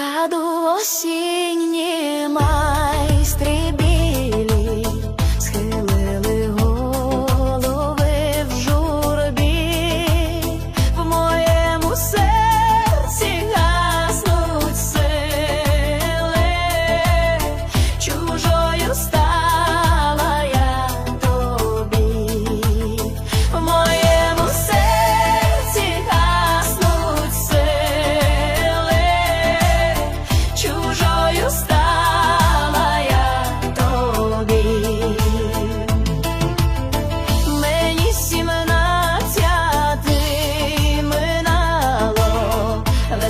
саду осінні майстрі.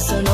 eso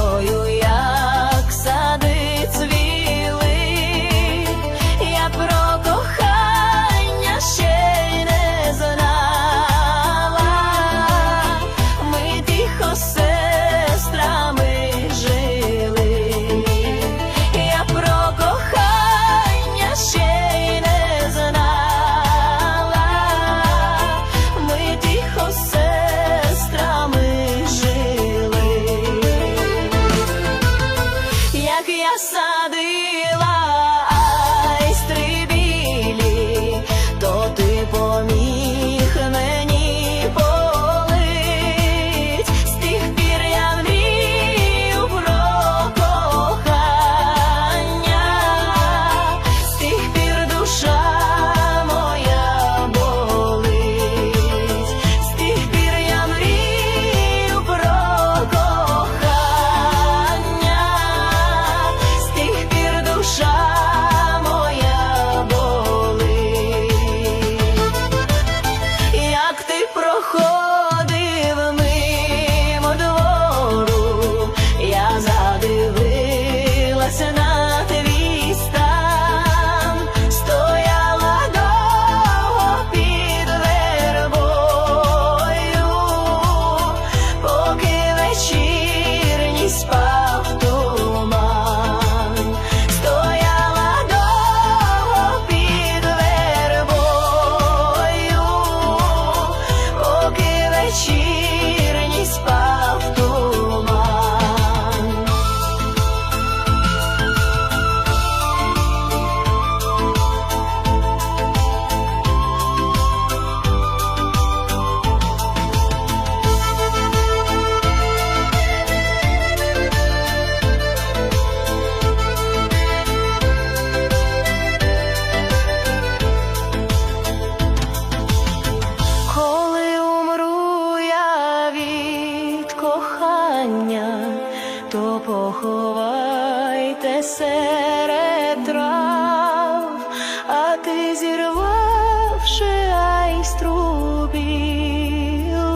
серед трав, а ти зірвавши айстру білу,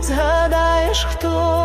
згадаєш хто.